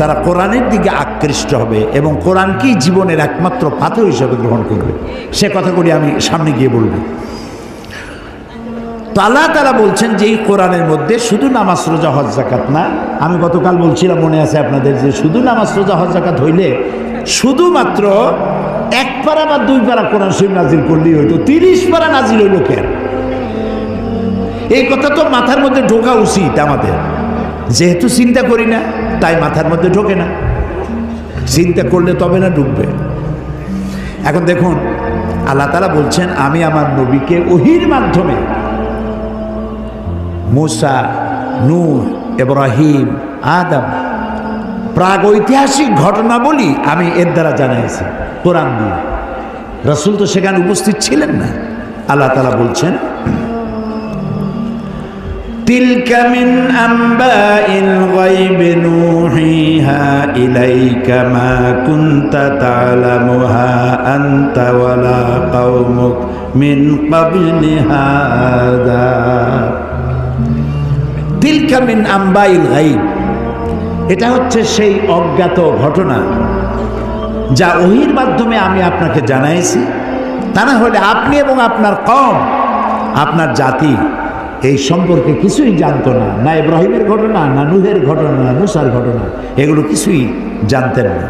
তারা কোরআনের দিকে আকৃষ্ট হবে এবং কোরআনকেই জীবনের একমাত্র পাথর হিসেবে গ্রহণ করবে? সে কথাগুলি আমি সামনে গিয়ে বলব। তালা বলছেন যে এই কোরআনের মধ্যে শুধু নামাজ, রোজা, হজ জাকাত না, আমি গতকাল বলছিলাম, মনে আছে আপনাদের, যে শুধু নামাজ, রোজা, হজ জাকাত হইলে শুধুমাত্র এক পারা বা দুই পারা কোরআন শরীফ নাজিল করলেই হইতো, তিরিশ পারা নাজিল হইল কেন এই কথা তো মাথার মধ্যে ঢোকা উচিত আমাদের। যেহেতু চিন্তা করি না তাই মাথার মধ্যে ঢোকে না। চিন্তা করলে তবে না ঢুকবে এখন দেখুন, আল্লাহ তালা বলছেন, আমি আমার নবীকে ওহির মাধ্যমে মুসা, নূহ, ইব্রাহিম, আদম প্রাগ ঐতিহাসিক ঘটনা বলি আমি এর দ্বারা জানাইছি, কোরআন দিয়ে। রসুল তো সেখানে উপস্থিত ছিলেন না। আল্লাহ তালা বলছেন تلك من أنباء الغيب نوحيها إليك ما كنت تعلمها أنت ولا قومك من قبل هذا তিলকা মিন আম্বাইল গাইব এটা হচ্ছে সেই অজ্ঞাত ঘটনা যা ওহির মাধ্যমে আমি আপনাকে জানাইছি তা না হলে আপনি এবং আপনার কম আপনার জাতি এই সম্পর্কে কিছুই জানতো না না ইব্রাহিমের ঘটনা, না নুহের ঘটনা, না মুসার ঘটনা, এগুলো কিছুই জানতেন না।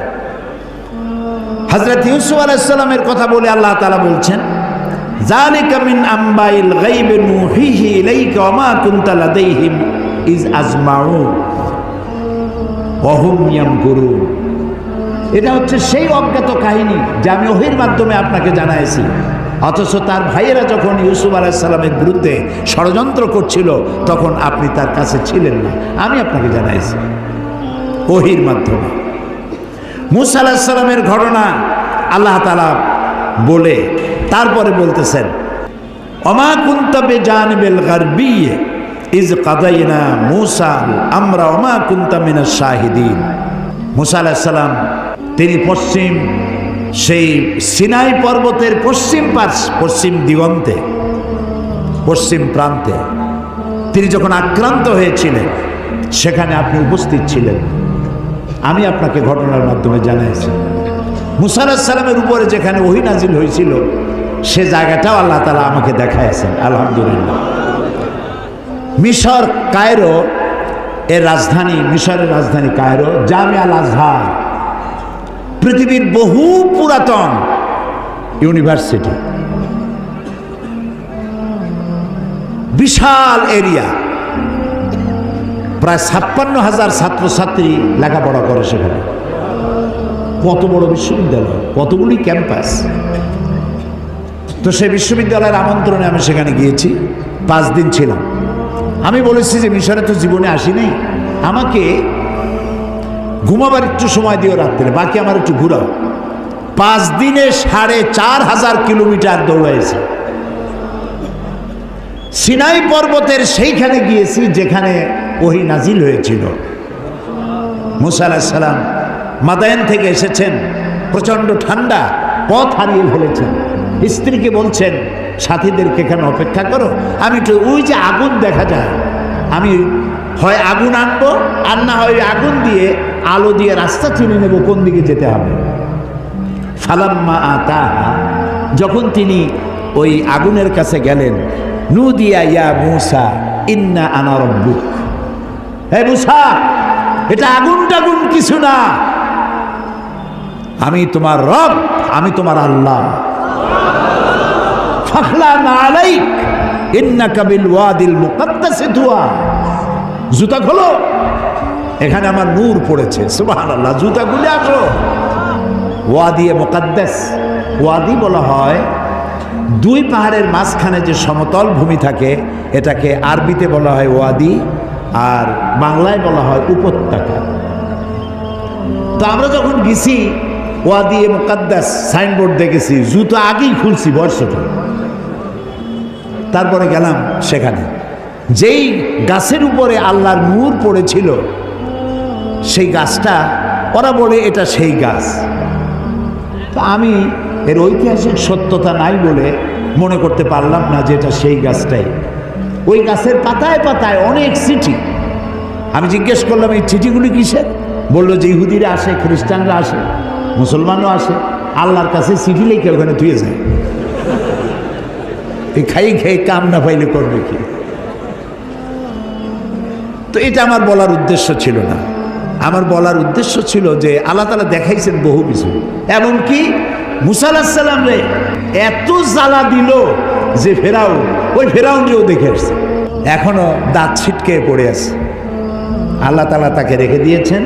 হজরত ইউসুফ আলাইসাল্লামের কথা বলে আল্লাহ তালা বলছেন এটা হচ্ছে সেই অজ্ঞাত কাহিনী যা আমি ওহির মাধ্যমে আপনাকে জানাইছি। অথচ তার ভাইয়েরা যখন ইউসুফ আলাইসাল্লামের বিরুদ্ধে ষড়যন্ত্র করছিল, তখন আপনি তার কাছে ছিলেন না। আমি আপনাকে জানাইছি। ওহির মাধ্যমে। মুসা আলাহিসাল্লামের ঘটনা আল্লাহ তালা বলে, তারপরে বলতেছেন অমা কুন্তবে জানবেল গারবিয়ে ইজ কাদাইনা মুসা আমরা অমা কুন্তামিনা শাহিদিন। মুসা আলাহিসাল্লাম তিনি পশ্চিম সেই সিনাই পর্বতের পশ্চিম পাশ, পশ্চিম দিগন্তে, পশ্চিম প্রান্তে, তিনি যখন আক্রান্ত হয়েছিলেন, সেখানে আপনি উপস্থিত ছিলেন। আমি আপনাকে ঘটনার মাধ্যমে জানাইছি। মুসা সালামের উপরে যেখানে ওহি নাজিল হয়েছিল, সে জায়গাটাও আল্লাহ তালা আমাকে দেখাইছেন আলহামদুলিল্লাহ। মিশর, কায়রো, এর রাজধানী, মিশরের রাজধানী কায়রো জামিয়াল আজহার পৃথিবীর বহু পুরাতন ইউনিভার্সিটি। বিশাল এরিয়া। প্রায় ছাপ্পান্ন হাজার ছাত্রছাত্রী লেখাপড়া করে সেখানে। কত বড় বিশ্ববিদ্যালয়, কতগুলি ক্যাম্পাস। তো সেই বিশ্ববিদ্যালয়ের আমন্ত্রণে আমি সেখানে গিয়েছি, পাঁচ দিন ছিলাম। আমি বলেছি যে মিশরে তো জীবনে আসিনি। আমাকে ঘুমাবার একটু সময় দিও রাত্রে, বাকি আমার একটু ঘুরাও। পাঁচ দিনে সাড়ে চার হাজার কিলোমিটার দৌড়াইছে। সিনাই পর্বতের সেইখানে গিয়েছি যেখানে ওহি নাজিল হয়েছিল। মুসা আলাহিসাল্লাম মাদায়ন থেকে এসেছেন, প্রচণ্ড ঠান্ডা, পথ হারিয়ে ফেলেছেন। স্ত্রীকে বলছেন, সাথীদেরকে এখানে অপেক্ষা করো, আমি একটু ওই যে আগুন দেখা যায়, আমি হয় আগুন আনব, আর না হয় আগুন দিয়ে আলো দিয়ে রাস্তা চিনে নেব, কোন দিকে যেতে হবে? ফালাম্মা আতা যখন তিনি ওই আগুনের কাছে গেলেন নু দিয়া ইয়া মুসা, ইন্না আনা রব্বুক। হে মুসা, এটা আগুন টাগুন কিছু না। আমি তোমার রব, আমি তোমার আল্লাহ। ফাখলা না আলাইক ইন্না কাবিল ওয়াদিল মুকাদ্দাসে তুয়া জুতা খোলো। এখানে আমার নূর পড়েছে। সুবহানাল্লাহ জুতা খুলে আসো এ মোকাদ্দেস। ওয়াদি বলা হয়, দুই পাহাড়ের মাঝখানে যে সমতল ভূমি থাকে, এটাকে আরবিতে বলা হয় ওয়াদি আর বাংলায় বলা হয় উপত্যকা। তো আমরা যখন গেছি ওয়া দিয়ে মোকাদ্দাস সাইনবোর্ড দেখেছি, জুতো আগেই খুলছি বর্ষটা তারপরে গেলাম সেখানে। যেই গাছের উপরে আল্লাহর নূর পড়েছিল সেই গাছটা, ওরা বলে এটা সেই গাছ। তো আমি এর ঐতিহাসিক সত্যতা নাই বলে মনে করতে পারলাম না যে এটা সেই গাছটাই। ওই গাছের পাতায় পাতায় অনেক চিঠি। আমি জিজ্ঞেস করলাম, এই চিঠিগুলি কিসের? বলল, যে ইহুদিরা আসে, খ্রিস্টানরা আসে, মুসলমানও আসে, আল্লাহর কাছে চিঠি লিখে ওখানে তুই যায় এই খাই খেয়ে কাম না পাইলে করবে কি? তো এটা আমার বলার উদ্দেশ্য ছিল না। আমার বলার উদ্দেশ্য ছিল যে আল্লাহ তালা দেখাইছেন বহু কিছু। এমনকি মুসাল্লাম রে, এত জ্বালা দিল যে ফেরাও ওই ফেরাউনকেও দেখে আসছে। এখনও দাঁত ছিটকে পড়ে আছে। আল্লাহ তালা তাকে রেখে দিয়েছেন।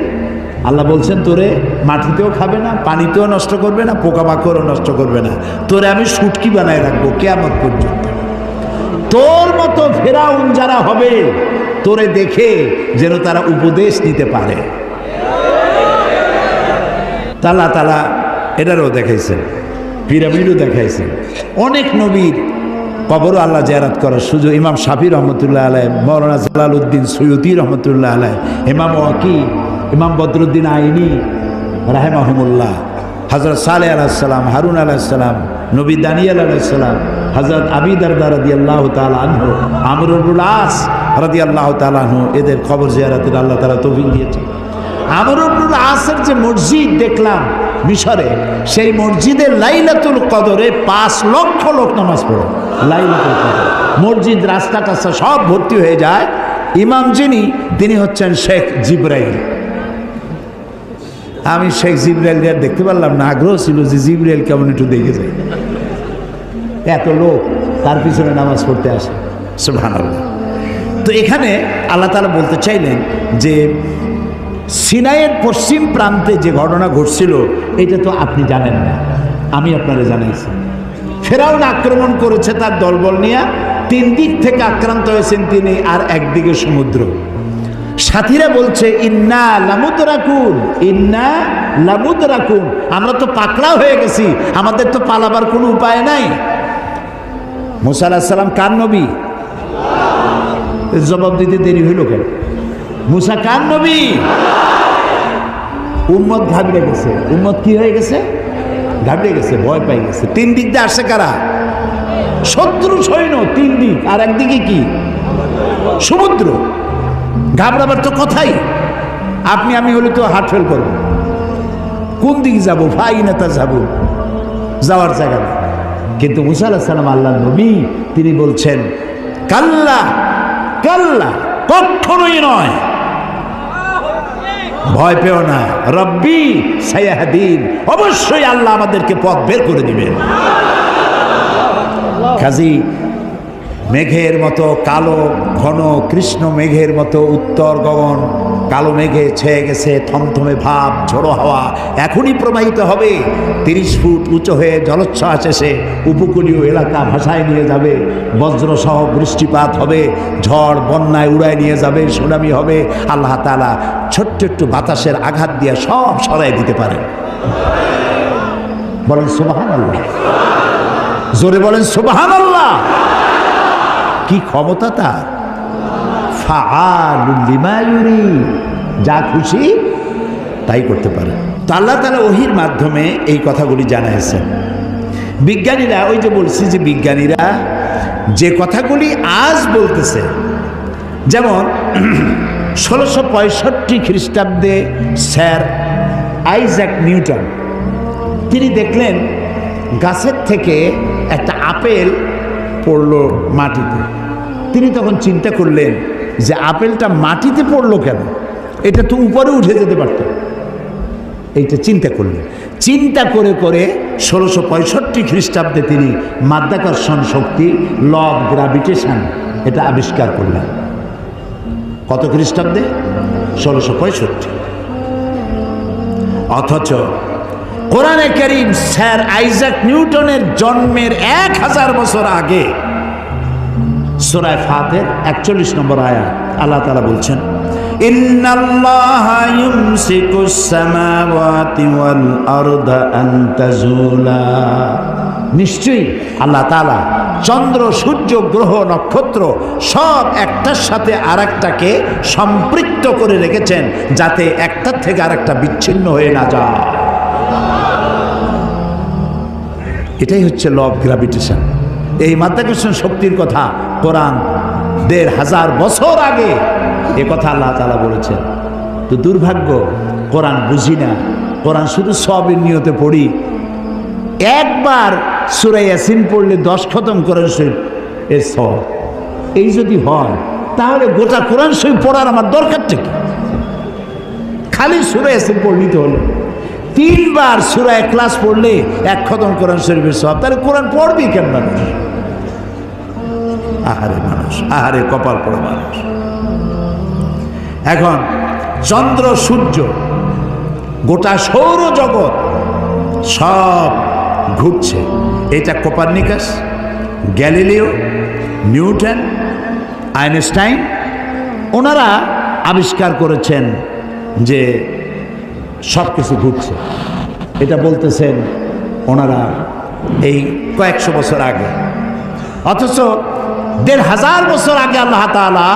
আল্লাহ বলছেন, তোরে মাটিতেও খাবে না, পানিতেও নষ্ট করবে না, পোকামাকড়ও নষ্ট করবে না। তোরে আমি সুটকি বানায় রাখব কেমন পর্যন্ত। তোর মতো ফেরাউন যারা হবে, তোরে দেখে যেন তারা উপদেশ নিতে পারে। তালা তালা এটারও দেখাইছেন পিরামিডও দেখাইছেন। অনেক নবীর কবরও আল্লাহ জেরাত করার সুযোগ। ইমাম শাফি রহমতুল্লাহ আলাই মৌলানা জালাল উদ্দিন সৈয়দি রহমতুল্লাহ আলাই ইমাম ওয়াকি, ইমাম বদরুদ্দিন আইনি রাহেমাহমুল্লাহ হজরত সালে আলাহিসাল্লাম হারুন আলাহিসাল্লাম নবী দানিয়াল আলাহিসাল্লাম হজরত আবিদার রাদি আল্লাহ তালু আমরুল আস রাদি আল্লাহ তালু এদের খবর জিয়ারাতের আল্লাহ তালা তৌফিক দিয়েছে আমরুল আসের যে মসজিদ দেখলাম মিশরে, সেই মসজিদে লাইলাতুল কদরে পাঁচ লক্ষ লোক নামাজ পড়ে। লাইলাতুল কদর। মসজিদ রাস্তা টাস্তা সব ভর্তি হয়ে যায়। ইমাম যিনি, তিনি হচ্ছেন শেখ জিব্রাইল। আমি শেখ জিব্রাইল দেখতে পারলাম না, আগ্রহ ছিল যে জিব্রাইল কেমন একটু দেখে যায় এত লোক তার পিছনে নামাজ পড়তে আসে। সুবহানাল্লাহ। তো এখানে আল্লাহ তালা বলতে চাইলেন যে সিনাইয়ের পশ্চিম প্রান্তে যে ঘটনা ঘটছিল, এটা তো আপনি জানেন না। আমি আপনারা জানাইছি। ফেরাউন আক্রমণ করেছে তার দলবল নিয়ে, তিন দিক থেকে আক্রান্ত হয়েছেন তিনি আর একদিকে সমুদ্র। সাথীরা বলছে, ইন্না লামুদ রাখুন ইন্না লামুদ রাখুন আমরা তো পাকড়া হয়ে গেছি, আমাদের তো পালাবার কোনো উপায় নাই। মুসা আলাহিসাল্লাম কার নবী? জবাব দিতে দেরি হইল কেন? মুসা কার নবী? উম্মত ঘাবড়ে গেছে। উম্মত কি হয়ে গেছে? ঘাবড়ে গেছে, ভয় পাই গেছে। তিন দিক দিয়ে আসছে কারা? শত্রু সৈন্য, তিন দিক। আর একদিকে কি? সমুদ্র। ঘাবড়াবার তো কথাই। আপনি, আমি হলে তো হার্ট ফেল করব। কোন দিকে যাব? ভাই নেতা যাব। যাওয়ার জায়গা নেই। কিন্তু মুসা আলাহ সালাম আল্লাহ নবী, তিনি বলছেন, কাল্লা কাল্লা কখনোই নয়। ভয় পেও না। রব্বি সায়াহাদিন। অবশ্যই আল্লাহ আমাদেরকে পথ বের করে দিবেন। কাজী, মেঘের মতো কালো, ঘন, কৃষ্ণ মেঘের মতো উত্তর গগন কালো মেঘে ছেয়ে গেছে থমথমে ভাব, ঝোড়ো হাওয়া। এখনই প্রবাহিত হবে। তিরিশ ফুট উঁচু হয়ে জলোচ্ছ্বাস এসে উপকূলীয় এলাকা ভাসায় নিয়ে যাবে। বজ্রসহ বৃষ্টিপাত হবে। ঝড় বন্যায় উড়ায় নিয়ে যাবে। সুনামি হবে। আল্লাহ তালা ছোট্ট একটু বাতাসের আঘাত দিয়ে সব সরাই দিতে পারে বলেন সুবাহান আল্লাহ জোরে বলেন সুবাহান আল্লাহ কি ক্ষমতা তার? যা খুশি তাই করতে পারে। তো আল্লাহ তালা ওহির মাধ্যমে এই কথাগুলি জানাইছেন বিজ্ঞানীরা ওই যে বলছি যে বিজ্ঞানীরা যে কথাগুলি আজ বলতেছে, যেমন ষোলোশো পঁয়ষট্টি খ্রিস্টাব্দে স্যার আইজ্যাক নিউটন, তিনি দেখলেন গাছের থেকে একটা আপেল পড়ল মাটিতে। তিনি তখন চিন্তা করলেন যে আপেলটা মাটিতে পড়ল কেন? এটা তো উপরে উঠে যেতে পারত। এইটা চিন্তা করলেন। চিন্তা করে করে ষোলোশো পঁয়ষট্টি খ্রিস্টাব্দে তিনি মাধ্যাকর্ষণ শক্তি ল অফ গ্রাভিটেশন এটা আবিষ্কার করলেন। কত খ্রিস্টাব্দে? ষোলোশো পঁয়ষট্টি। অথচ কোরআনে করিম স্যার আইজাক নিউটনের জন্মের এক হাজার বছর আগে সোরায় ফাতের একচল্লিশ নম্বর আয়া আল্লাহ তালা বলছেন নিশ্চয়ই আল্লাহ তালা চন্দ্র, সূর্য, গ্রহ, নক্ষত্র সব একটার সাথে আর একটাকে সম্পৃক্ত করে রেখেছেন, যাতে একটার থেকে আরেকটা বিচ্ছিন্ন হয়ে না যায়। এটাই হচ্ছে ল অফ গ্র্যাভিটেশন এই মাধ্যাকর্ষণ শক্তির কথা কোরআন দেড় হাজার বছর আগে এ কথা আল্লাহ তালা বলেছেন। তো দুর্ভাগ্য, কোরআন বুঝি না। কোরআন শুধু সবের নিয়তে পড়ি। একবার সুরাই ইয়াসিন পড়লে দশ খতম করেন শরীফ এর সব এই যদি হয়, তাহলে গোটা কোরআন শরীফ পড়ার আমার দরকার থেকে খালি সুরা ইয়াসিন পড়লিতে হলো। তিনবার সুরা এক ক্লাস পড়লে এক খতম কোরআন শরীফের সব তাহলে কোরআন পড়বি কেন মানুষ? আহারে মানুষ, আহারে কপাল পড়া মানুষ। এখন চন্দ্র, সূর্য, গোটা সৌরজগৎ সব ঘুরছে। এটা কোপারনিকাস, গ্যালিলিও, নিউটন, আইনস্টাইন, ওনারা আবিষ্কার করেছেন যে সব কিছু ঘুরছে। এটা বলতেছেন ওনারা এই কয়েকশো বছর আগে। অথচ দেড় হাজার বছর আগে আল্লাহ তাআলা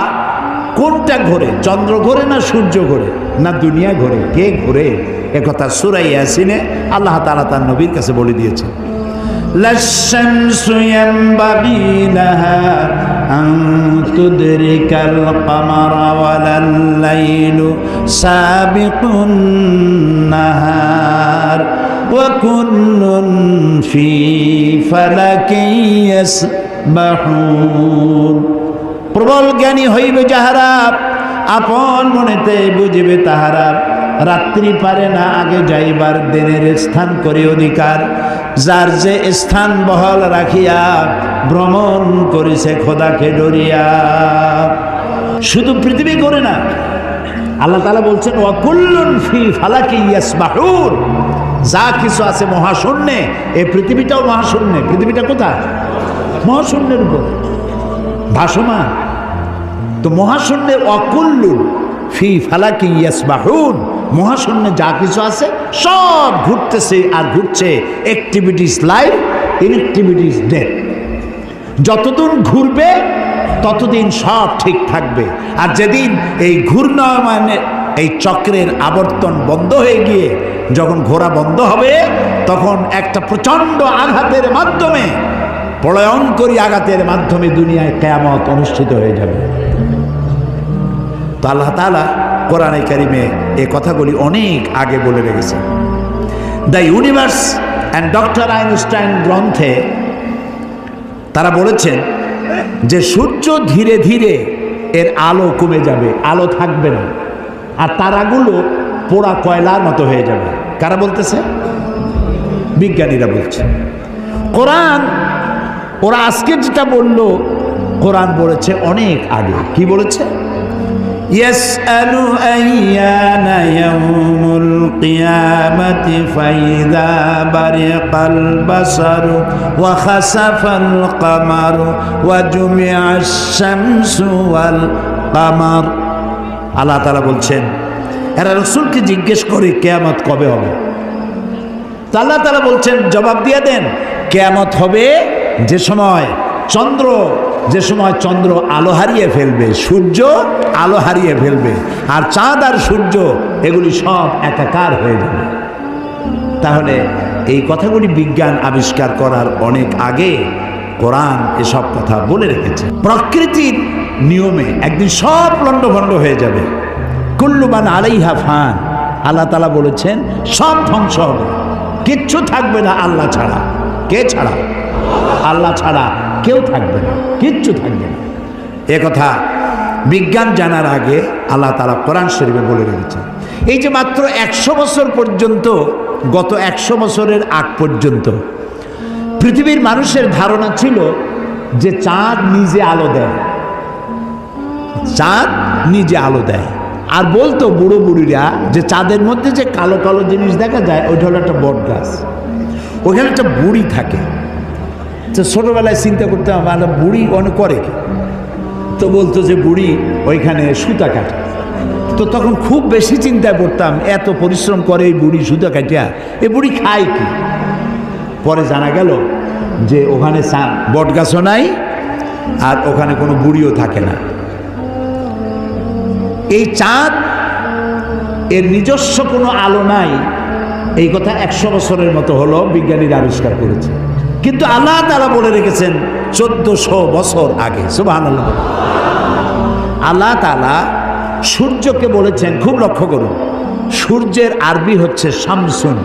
কোনটা ঘোরে চন্দ্র ঘোরে না সূর্য ঘোরে না দুনিয়া ঘোরে কে ঘোরে একথা সুরাই ইয়াসিনে আল্লাহ তাআলা তার নবীর কাছে বলে দিয়েছেন للشمس ينبغي لها أن تدرك القمر ولا الليل سابق النهار وكل في فلك يسبحون প্রবল জ্ঞানী হইবে যাহারা আপন মনেতে বুঝিবে তাহারা রাত্রি পারে না আগে যাইবার দিনের স্থান করে অধিকার যার যে স্থান বহল রাখিয়া ভ্রমণ করেছে খোদাকে ডরিয়া শুধু পৃথিবী করে না আল্লাহ তালা বলছেন ওয়াকুল্লুন ফি ফালাকি ইয়াসবাহুন যা কিছু আছে মহাশূন্যে এই পৃথিবীটাও মহাশূন্যে পৃথিবীটা কোথায় মহাশূন্যের উপর। ভাসমান। তো মহাশূন্যে অকুল্লু ফি ফালাকি ইয়াসবাহুন। মহাশূন্যে যা কিছু আছে সব ঘুরতেছে আর ঘুরছে অ্যাক্টিভিটিস লাইফ ইনএক্টিভিটিস ডেথ যতদিন ঘুরবে, ততদিন সব ঠিক থাকবে। আর যেদিন এই ঘূর্ণয়মানের এই চক্রের আবর্তন বন্ধ হয়ে গিয়ে যখন ঘোরা বন্ধ হবে, তখন একটা প্রচণ্ড আঘাতের মাধ্যমে প্রলয়ঙ্করী আঘাতের মাধ্যমে দুনিয়ায় কেয়ামত অনুষ্ঠিত হয়ে যাবে। তো আল্লাহ তালা কোরআনে কারিমে এই কথাগুলি অনেক আগে বলে রেখেছেন the universe and doctor Einstein গ্রন্থে তারা বলেছেন যে সূর্য ধীরে ধীরে এর আলো কমে যাবে, আলো থাকবে না, আর তারাগুলো পোড়া কয়লার মতো হয়ে যাবে। কারা বলতেছে? বিজ্ঞানীরা বলছে। কোরআন ওরা আজকে যেটা বলল, কোরআন বলেছে অনেক আগে। কি বলেছে? আল্লাহ তালা বলছেন, এরা রসুলকে জিজ্ঞেস করে কেয়ামত কবে হবে। আল্লাহ তালা বলছেন, জবাব দিয়ে দেন, কেয়ামত হবে যে সময় চন্দ্র, যে সময় চন্দ্র আলো হারিয়ে ফেলবে, সূর্য আলো হারিয়ে ফেলবে, আর চাঁদ আর সূর্য, এগুলি সব একাকার হয়ে যাবে। তাহলে এই কথাগুলি বিজ্ঞান আবিষ্কার করার অনেক আগে কোরআন এসব কথা বলে রেখেছে। প্রকৃতির নিয়মে একদিন সব লণ্ডভণ্ড হয়ে যাবে। কুল্লুবান আলাইহা ফান, আল্লাহ তালা বলেছেন, সব ধ্বংস হবে। কিচ্ছু থাকবে না আল্লাহ ছাড়া। কে ছাড়া? আল্লাহ ছাড়া কেউ থাকবে না, কিচ্ছু থাকবে না। এ কথা বিজ্ঞান জানার আগে আল্লাহ তালা কোরআন শরীফে বলে রেখেছেন। এই যে মাত্র একশো বছর পর্যন্ত, গত একশো বছরের আগ পর্যন্ত পৃথিবীর মানুষের ধারণা ছিল যে চাঁদ নিজে আলো দেয়। চাঁদ নিজে আলো দেয়। আর বলতো বুড়ো বুড়িরা যে চাঁদের মধ্যে যে কালো কালো জিনিস দেখা যায়, ওইটা হলো একটা বট গাছ ওইখানে একটা বুড়ি থাকে। তো ছোটোবেলায় চিন্তা করতে আমার বুড়ি অনেক করে তো বলতো যে, বুড়ি, ওইখানে সুতা কাটে। তো তখন খুব বেশি চিন্তা করতাম এত পরিশ্রম করে এই বুড়ি সুতা কাটিয়া, এ বুড়ি খায় কি? পরে জানা গেল যে, ওখানে বট গাছও নাই, আর ওখানে কোনো বুড়িও থাকে না। এই চাঁদ, এর নিজস্ব কোনো আলো নাই, এই কথা একশো বছরের মতো হলো বিজ্ঞানীরা আবিষ্কার করেছে। কিন্তু আল্লাহ তারা বলে রেখেছেন চোদ্দশো বছর আগে সুবাহ আল্লাহ তালা সূর্যকে বলেছেন, খুব লক্ষ্য করুন, সূর্যের আরবি হচ্ছে শামসুন,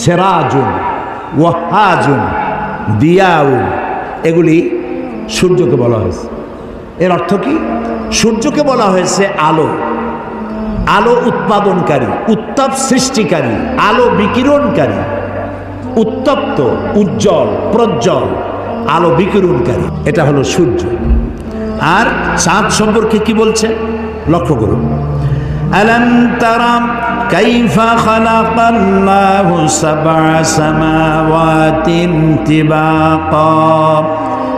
সেরাজুন, ওয়াহাজুন, দিয়াউন, এগুলি সূর্যকে বলা হয়েছে। এর অর্থ কি? সূর্যকে বলা হয়েছে আলো আলো উৎপাদনকারী, উত্তাপ সৃষ্টিকারী, আলো বিকিরণকারী। উত্তপ্ত উজ্জ্বল প্রজ্জ্বল আলো বিকিরণকারী এটা হলো সূর্য আর চাঁদ সম্পর্কে কি বলছে লক্ষ্য করুন ألم تر كيف خلق الله سبع سماوات طباقا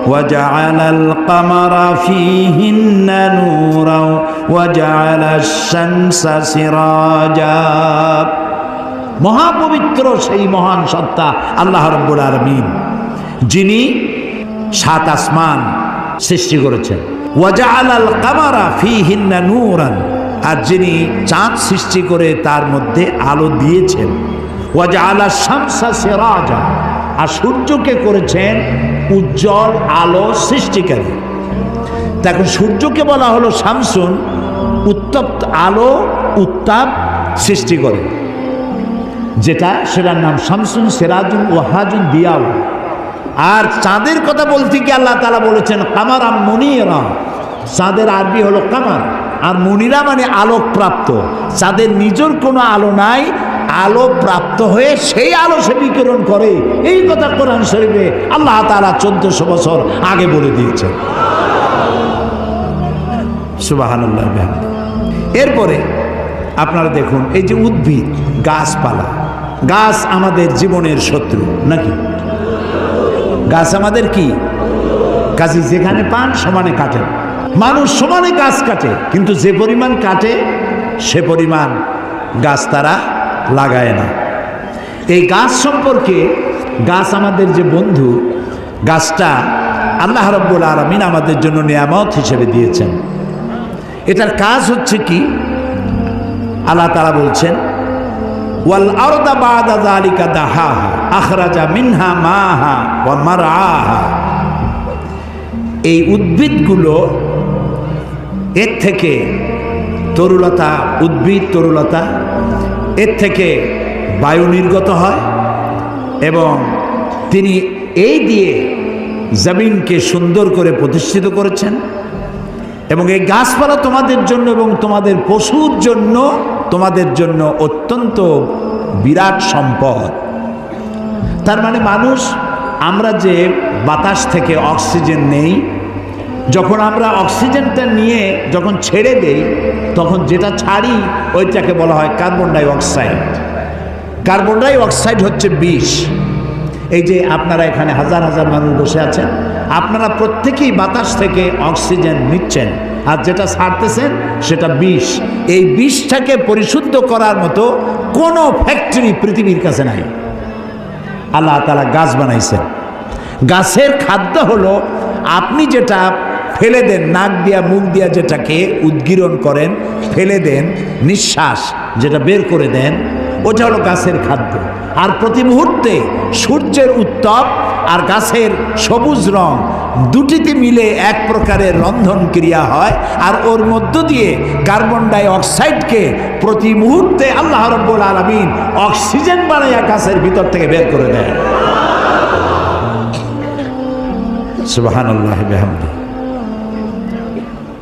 وجعل القمر فيهن نورا وجعل الشمس سراجا মহাপবিত্র সেই মহান সত্তা আল্লাহ রব্বুল আলমিন, যিনি সাত আসমান সৃষ্টি করেছেন। ওয়াজাআল আল কামারা ফি হিন্না নূরান, আর যিনি চাঁদ সৃষ্টি করে তার মধ্যে আলো দিয়েছেন। ওয়াজাআলা শামসা সিরাজা, আর সূর্যকে করেছেন উজ্জ্বল আলো সৃষ্টিকারী। দেখো সূর্যকে বলা হলো শামসুন, উত্তপ্ত আলো উত্তাপ সৃষ্টি করে। যেটা সেটার নাম শামসুন সেরাজুন ওয়াহাজুন দিয়াউ। আর চাঁদের কথা বলতে কি আল্লাহ তালা বলেছেন কামারা মনিরা। চাঁদের আরবি হলো কামার। আর মনিরা মানে আলোক প্রাপ্ত চাঁদের নিজের কোনো আলো নাই আলো প্রাপ্ত হয়ে সেই আলো সে বিকিরণ করে। এই কথা কোরআন শরীফে আল্লাহ তালা চোদ্দশো বছর আগে বলে দিয়েছেন। সুবাহান এরপরে আপনারা দেখুন, এই যে উদ্ভিদ, গাছপালা গাছ আমাদের জীবনের শত্রু, নাকি? গাছ আমাদের কি? কাজে যেখানে পান সমানে কাটেন মানুষ সমানে গাছ কাটে, কিন্তু যে পরিমাণ কাটে, সে পরিমাণ গাছ তারা লাগায় না। এই গাছ সম্পর্কে গাছ আমাদের যে বন্ধু, গাছটা আল্লাহ রব্বুল আলমিন আমাদের জন্য নিয়ামত হিসেবে দিয়েছেন। এটার কাজ হচ্ছে কি? আল্লাহ তারা বলছেন ওয়াল আরদা বাদা যালিকা দাহাহা, আখরাজা মিনহা মাহা ওয়া মারআহা এই উদ্ভিদগুলো এর থেকে তরুলতা, উদ্ভিদ তরুলতা, এর থেকে বায়ু নির্গত হয় এবং তিনি এই দিয়ে জমিনকে সুন্দর করে প্রতিষ্ঠিত করেছেন এবং এই গাছপালা তোমাদের জন্য এবং তোমাদের পশুর জন্য তোমাদের জন্য অত্যন্ত বিরাট সম্পদ। তার মানে মানুষ, আমরা যে বাতাস থেকে অক্সিজেন নেই, যখন আমরা অক্সিজেনটা নিয়ে যখন ছেড়ে দেই, তখন যেটা ছাড়ি, ওইটাকে বলা হয় carbon dioxide carbon dioxide হচ্ছে বিষ। এই যে আপনারা এখানে হাজার হাজার মানুষ বসে আছেন, আপনারা প্রত্যেকেই বাতাস থেকে অক্সিজেন নিচ্ছেন। আর যেটা ছাড়তেছেন, সেটা বিষ। এই বিষটাকে পরিশুদ্ধ করার মতো কোনো ফ্যাক্টরি পৃথিবীর কাছে নাই। আল্লাহ তালা গাছ বানাইছেন। গাছের খাদ্য হলো, আপনি যেটা ফেলে দেন, নাক দিয়া, মুখ দিয়া যেটাকে উদ্গীরণ করেন, ফেলে দেন, নিঃশ্বাস যেটা বের করে দেন, ওটা হলো গাছের খাদ্য। আর প্রতি মুহূর্তে সূর্যের উত্তপ আর গাছের সবুজ রং দুটিতে মিলে এক প্রকারের রন্ধন ক্রিয়া হয়, আর ওর মধ্য দিয়ে কার্বন ডাই অক্সাইডকে প্রতি মুহূর্তে আল্লাহ রব্বুল আলমিন অক্সিজেন বানাইয়া গাছের ভিতর থেকে বের করে দেয়।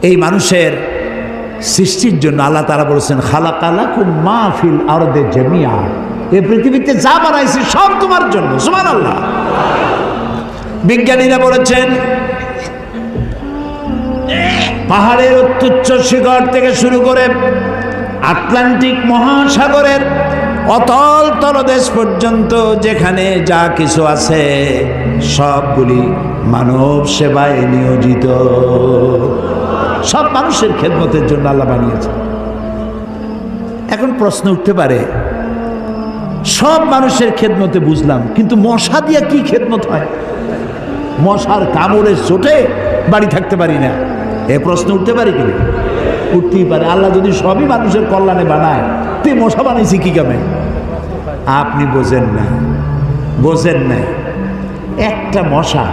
এই মানুষের সৃষ্টির জন্য আল্লাহ তারা বলেছেন খালা কালা খুব মাহফিল আরদে জমিয়া এই পৃথিবীতে যা বানাইছি সব তোমার জন্য সুমান আল্লাহ বিজ্ঞানীরা বলেছেন, পাহাড়ের অত্যুচ্চ শিখর থেকে শুরু করে আটলান্টিক মহাসাগরের অতল তলদেশ পর্যন্ত যেখানে যা কিছু আছে, সবগুলি মানব সেবায় নিয়োজিত। সব মানুষের খেদমতের জন্য আল্লাহ বানিয়েছে এখন প্রশ্ন উঠতে পারে, সব মানুষের খেদমতে বুঝলাম, কিন্তু মশা দিয়া কি খেদমত হয়? মশার কামড়ে চোটে বাড়ি থাকতে পারি না। এ প্রশ্ন উঠতে পারি কি উঠতেই পারে। আল্লাহ যদি সবই মানুষের কল্যাণে বানায় তে মশা বানাইছি কি কামে? আপনি বোঝেন না। বোঝেন না। একটা মশা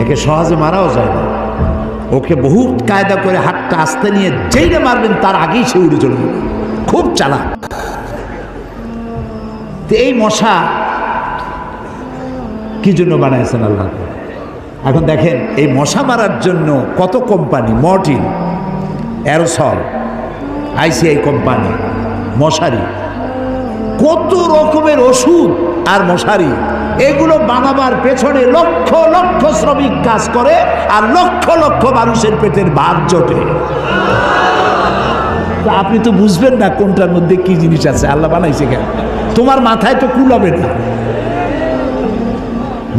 একে সহজে মারাও যায় না। ওকে বহু কায়দা করে হাতটা আস্তে নিয়ে যেইটা মারবেন, তার আগেই সে উড়ে চলবে খুব চালাক। এই মশা কি জন্য বানাইছেন আল্লাহ? এখন দেখেন, এই মশা মারার জন্য কত company? Mortein, aerosol, ICI company, মশারি, কত রকমের ওষুধ আর মশারি, এগুলো বানাবার পেছনে লক্ষ লক্ষ শ্রমিক কাজ করে আর লক্ষ লক্ষ মানুষের পেটের ভাত জোটে। আপনি তো বুঝবেন না কোনটার মধ্যে কি জিনিস আছে। আল্লাহ বানাইছে কেন? তোমার মাথায় তো কুলাবে না।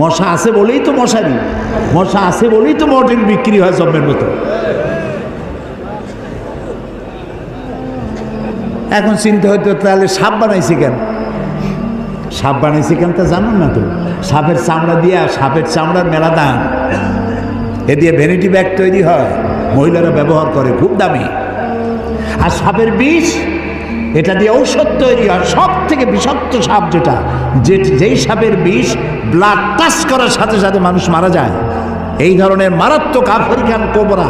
মশা আছে বলেই তো মশারি মশা আছে বলেই তো মর্টিন বিক্রি হয় জম্মের মতো। এখন চিন্তা হইতো তাহলে সাপ বানাইছে কেন? সাপ বানাইছে কেন তা জানুন না তো? সাপের চামড়া দিয়ে সাপের চামড়ার মেলা দাম। এ দিয়ে ভ্যানিটি ব্যাগ তৈরি হয়, মহিলারা ব্যবহার করে, খুব দামি। আর সাপের বিষ এটা দিয়ে ঔষধ তৈরি হয়। সব থেকে বিষাক্ত সাপ যেটা, যে যেই সাপের বিষ ব্লাড টাচ করার সাথে সাথে মানুষ মারা যায়। এই ধরনের মারাত্মক আফ্রিকান কোবরা,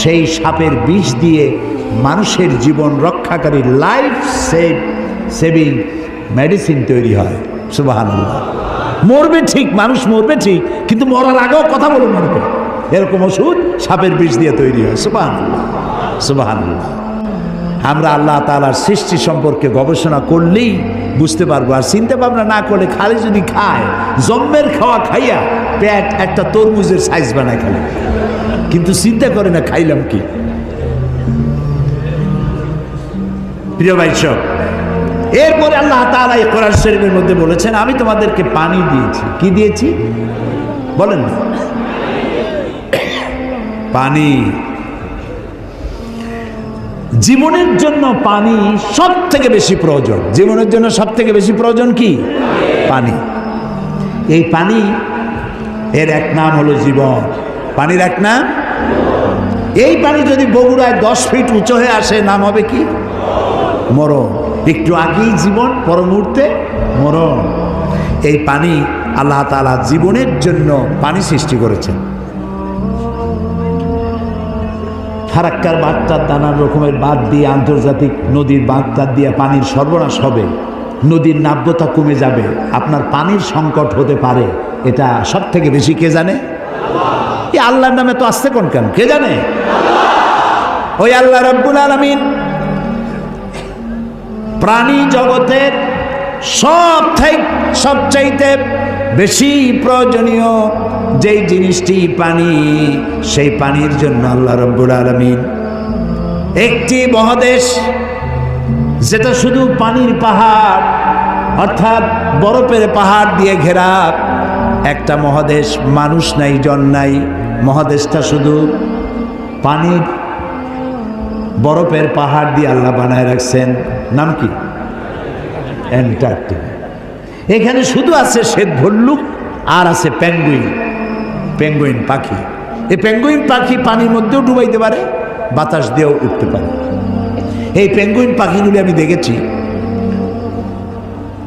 সেই সাপের বিষ দিয়ে মানুষের জীবন রক্ষাকারী লাইফ সেভ সেভিং মেডিসিন তৈরি হয়। সুবাহান মরবে ঠিক, মানুষ মরবে ঠিক, কিন্তু মরার আগেও কথা বলে মরবে এরকম ওষুধ সাপের বিষ দিয়ে তৈরি হয়। সুবাহান সুবাহান আমরা আল্লাহ তালার সৃষ্টি সম্পর্কে গবেষণা করলেই বুঝতে পারব। আর চিন্তা ভাবনা না করলে খালি যদি খায় জম্মের খাওয়া খাইয়া পেট একটা তরমুজের সাইজ বানায় খালি। কিন্তু চিন্তা করে না, খাইলাম কি? প্রিয় ভাই সব, এরপরে আল্লাহ তাআলা এই কোরআন শরীফের মধ্যে বলেছেন, আমি তোমাদেরকে পানি দিয়েছি। কি দিয়েছি? বলেন না। পানি। জীবনের জন্য পানি সব থেকে বেশি প্রয়োজন। জীবনের জন্য সব থেকে বেশি প্রয়োজন কি? পানি। এই পানি এর এক নাম হলো জীবন। পানির এক নাম? এই পানি যদি বগুড়ায় দশ ফিট উঁচু হয়ে আসে, নাম হবে কি? মরণ। একটু আগেই জীবন পর মুহূর্তে মরণ। এই পানি আল্লাহ তালা জীবনের জন্য পানি সৃষ্টি করেছেন। ফারাক্কার বাঁধটার নানান রকমের বাদ দিয়ে আন্তর্জাতিক নদীর বাঁধটার দিয়ে পানির সর্বনাশ হবে। নদীর নাব্যতা কমে যাবে। আপনার পানির সংকট হতে পারে। এটা সব থেকে বেশি কে জানে? এই আল্লাহর নামে তো আসতে কোন কেন? কে জানে? ওই আল্লাহ রব্বুল আলমিন প্রাণী জগতের সব থেকে সবচাইতে বেশি প্রয়োজনীয় যেই জিনিসটি পানি, সেই পানির জন্য আল্লাহ রব্বুল আলমিন একটি মহাদেশ, যেটা শুধু পানির পাহাড়, অর্থাৎ বরফের পাহাড় দিয়ে ঘেরা, একটা মহাদেশ, মানুষ নাই, জন নাই। মহাদেশটা শুধু পানির, বরফের পাহাড় দিয়ে আল্লাহ বানায় রাখছেন। নাম কি? অ্যান্টার্কটিকা। এখানে শুধু আছে শ্বেত ভল্লুক আর আছে প্যাঙ্গুইন পেঙ্গুইন পাখি। এই পেঙ্গুইন পাখি পানির মধ্যেও ডুবাইতে পারে, বাতাস দিয়েও উঠতে পারে। এই পেঙ্গুইন পাখিগুলি আমি দেখেছি।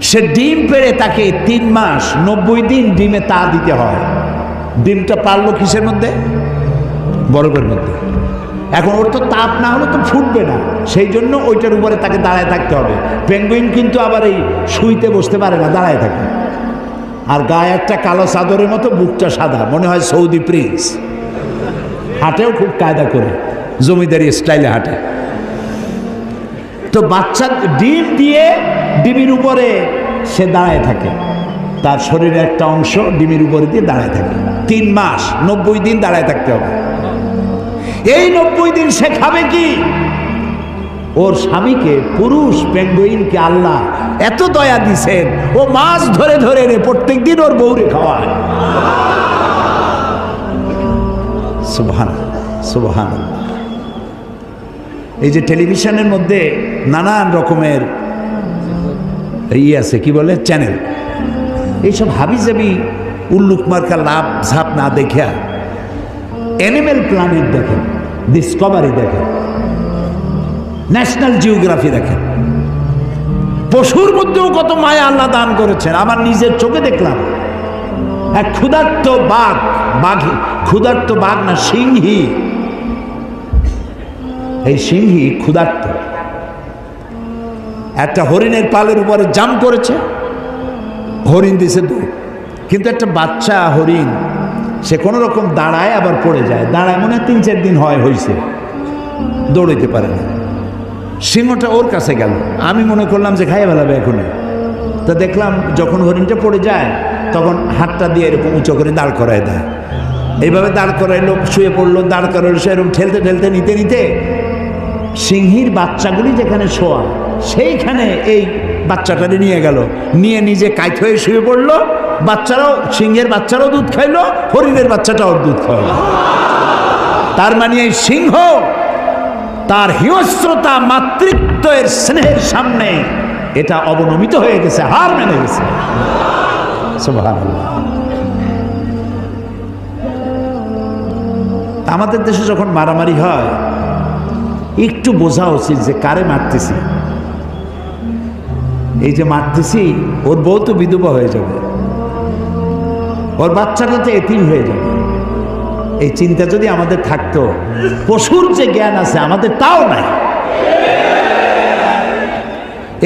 সে ডিম পেড়ে তাকে তিন মাস নব্বই দিন ডিমে তা দিতে হয়। ডিমটা পারল কিসের মধ্যে? বরফের মধ্যে। এখন ওর তো তাপ না হলে তো ফুটবে না। সেই জন্য ওইটার উপরে তাকে দাঁড়ায় থাকতে হবে। পেঙ্গুইন কিন্তু আবার এই শুইতে বসতে পারে না, দাঁড়ায় থাকে। আর গায়ে একটা কালো চাদরের মতো বুকটা সাদা, মনে হয় সৌদি প্রিন্স। হাটেও খুব কায়দা করে, জমিদারি স্টাইলে হাঁটে। তো বাচ্চা ডিম দিয়ে ডিমের উপরে সে দাঁড়ায় থাকে। তার শরীরের একটা অংশ ডিমের উপরে দিয়ে দাঁড়ায় থাকে। তিন মাস, নব্বই দিন দাঁড়ায় থাকতে হবে। এই নব্বই দিন সে খাবে কি? ওর স্বামীকে, পুরুষ, পেঙ্গুইনকে আল্লাহ এত দয়া দিছেন। ও মাছ ধরে ধরে রে প্রত্যেক দিন ওর বউরে খাওয়ায়। সুবহান সুবহান এই যে টেলিভিশনের মধ্যে নানান রকমের ই আছে, কি বলে? চ্যানেল। এইসব হাবিজাবি উল্লুক মার্কা লাভ ঝাপ না দেখিয়া অ্যানিমেল প্ল্যানেট দেখেন ডিসকভারি দেখেন ন্যাশনাল জিওগ্রাফি দেখেন। পশুর মধ্যেও কত মায়া আল্লাহ দান করেছেন। আমার নিজের চোখে দেখলাম। এক ক্ষুধার্ত বাঘ, বাঘি, ক্ষুধার্ত বাঘ না সিংহি। এই সিংহী ক্ষুধার্ত। একটা হরিণের পালের উপরে জাম করেছে। হরিণ দিছে দৌড় কিন্তু একটা বাচ্চা হরিণ, সে কোনো রকম দাঁড়ায় আবার পড়ে যায়। দাঁড়ায় মনে তিন চার দিন হয় হয়েছে দৌড়াইতে পারে না। সিংহটা ওর কাছে গেল। আমি মনে করলাম যে খাইয়ে ফেলাবে এখন তা দেখলাম যখন হরিণটা পড়ে যায়, তখন হাতটা দিয়ে এরকম উঁচু করে দাঁড় করায় দেয়। এইভাবে দাঁড় করায় লোক শুয়ে পড়ল, দাঁড় করালো সে এরকম ঠেলতে ঠেলতে, নিতে নিতে সিংহীর বাচ্চাগুলি যেখানে শোয়া, সেইখানে এই বাচ্চাটারে নিয়ে গেল। নিয়ে নিজে কাইত হয়ে শুয়ে পড়ল, বাচ্চারাও সিংহের বাচ্চারাও দুধ খাইলো, হরিণের বাচ্চাটাও দুধ খাইলো তার মানে এই সিংহ তার হিংস্রতা মাতৃত্বের স্নেহের সামনে এটা অবনমিত হয়ে গেছে, হার মেনে গেছে। আমাদের দেশে যখন মারামারি হয়, একটু বোঝা উচিত যে কারে মারতেছি। এই যে মারতেছি, ওর বউ তো বিধবা হয়ে যাবে। ওর বাচ্চাটা তো এতিম হয়ে যাবে। এই চিন্তা যদি আমাদের থাকতো, পশুর যে জ্ঞান আছে, আমাদের তাও নাই।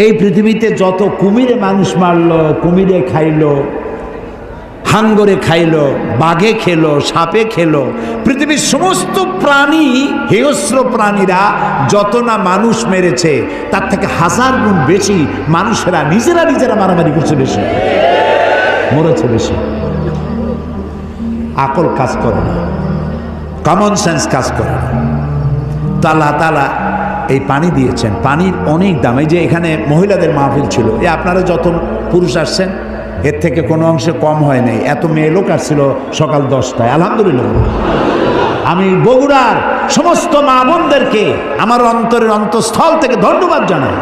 এই পৃথিবীতে যত কুমিরে মানুষ মারলো, কুমিরে খাইলো, হাঙ্গরে খাইলো, বাঘে খেলো, সাপে খেলো, পৃথিবীর সমস্ত প্রাণী, হিংস্র প্রাণীরা যত না মানুষ মেরেছে, তার থেকে হাজার গুণ বেশি মানুষেরা নিজেরা নিজেরা মারামারি করছে বেশি, মরেছে বেশি। আকল কাজ করে না। কমন সেন্স কাজ করে না। তো আল্লাহ তালা এই পানি দিয়েছেন। পানির অনেক দাম। এই যে এখানে মহিলাদের মাহফিল ছিল, এ আপনারা যত পুরুষ আসছেন, এর থেকে কোনো অংশে কম হয় নাই। এত মেয়ে লোক আসছিল সকাল দশটায়। আলহামদুলিল্লাহ। আমি বগুড়ার সমস্ত মা বোনদেরকে আমার অন্তরের অন্তঃস্থল থেকে ধন্যবাদ জানাই।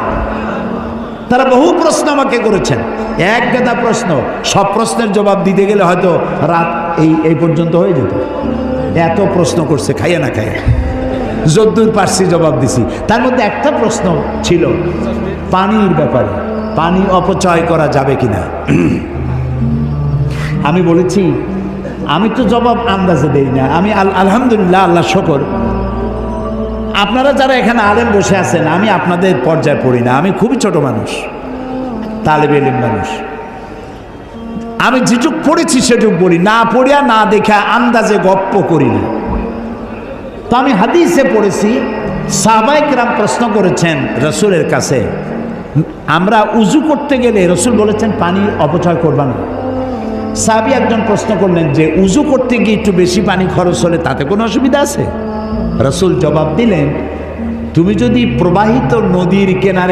তারা বহু প্রশ্ন আমাকে করেছেন। এক গাদা প্রশ্ন, সব প্রশ্নের জবাব দিতে গেলে হয়তো রাত এই এই পর্যন্ত হয়ে যেত। এত প্রশ্ন করছে, খাইয়া না খাইয়া। যদ্দূর পারছি জবাব দিছি। তার মধ্যে একটা প্রশ্ন ছিল, পানির ব্যাপারে, পানি অপচয় করা যাবে কিনা? আমি বলেছি, আমি তো জবাব আন্দাজে দেই না। আমি আল- আলহামদুলিল্লাহ, আল্লাহ শকর। আপনারা যারা এখানে আলেম বসে আছেন, আমি আপনাদের পর্যায়ে পড়ি না। আমি খুবই ছোট মানুষ তালেব এলিম মানুষ। আমি যেটুক পড়েছি সেটুক পড়ি না পড়িয়া না দেখা আন্দাজে গপ্প করি না তো আমি হাদিসে পড়েছি সাহবাইকরাম প্রশ্ন করেছেন রসুলের কাছে, আমরা উজু করতে গেলে রসুল বলেছেন, পানি অপচয় করবা না। সাহাবি একজন প্রশ্ন করলেন যে, উজু করতে গিয়ে একটু বেশি পানি খরচ হলে তাতে কোনো অসুবিধা আছে? রসুল জবাব দিলেন, তুমি যদি প্রবাহিত নদীর কেনারে